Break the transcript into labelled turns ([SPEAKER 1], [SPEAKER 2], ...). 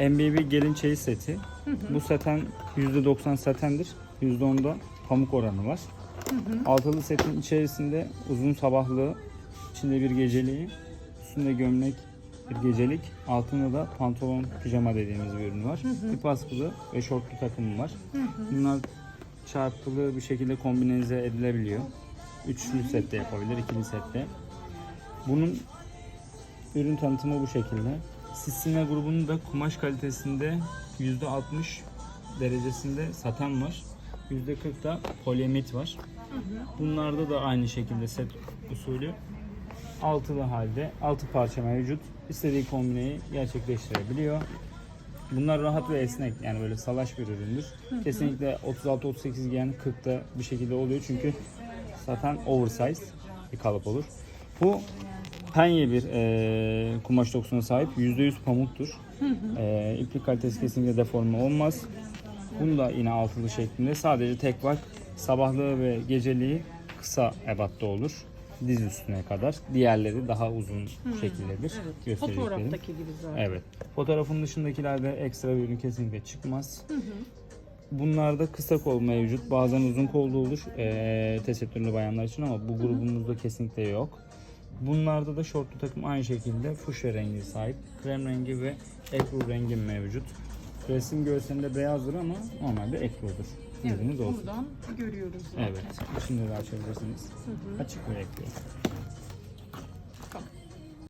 [SPEAKER 1] MBB gelin çeyiz seti. Bu saten %90 satendir. %10 da pamuk oranı var. Altılı setin içerisinde uzun sabahlığı, içinde bir geceliği, üstünde gömlek, bir gecelik, altında da pantolon, pijama dediğimiz bir ürün var. İp askılı ve şortlu takımı var. Bunlar çarpılı bir şekilde kombinize edilebiliyor. Üçlü sette yapabilir, ikili sette. Bunun ürün tanıtımı bu şekilde. Sissime grubunun da kumaş kalitesinde %60 derecesinde saten var. %40 da polyamit var. Bunlarda da aynı şekilde set usulü altılı halde altı parça mevcut. İstediği kombineyi gerçekleştirebiliyor. Bunlar rahat ve esnek yani böyle salaş bir üründür. Kesinlikle 36-38 giyen 40'ta bir şekilde oluyor çünkü zaten oversize bir kalıp olur. Bu penye bir e, kumaş dokusuna sahip. %100 pamuktur. E, iplik kalitesi kesinlikle deforme olmaz. Bunu da yine altılı şeklinde. Sadece tek fark sabahlığı ve geceliği kısa ebatta olur. Diz üstüne kadar. Diğerleri daha uzun şekildedir.
[SPEAKER 2] Evet. Fotoğraftaki gibi zaten.
[SPEAKER 1] Evet. Fotoğrafın dışındakilerde ekstra bir ürün kesinlikle çıkmaz. Bunlarda kısa kol mevcut. Bazen uzun kollu olur. Ee, tesettürlü bayanlar için ama bu grubumuzda kesinlikle yok. Bunlarda da şortlu takım aynı şekilde fuşya rengi sahip. Krem rengi ve ekru rengi mevcut. Resim görselinde beyazdır ama normalde ekrudur.
[SPEAKER 2] Evet,
[SPEAKER 1] Bilginiz olsun.
[SPEAKER 2] buradan görüyoruz zaten.
[SPEAKER 1] Evet. İçinde de açabilirsiniz. Açık ve ekru.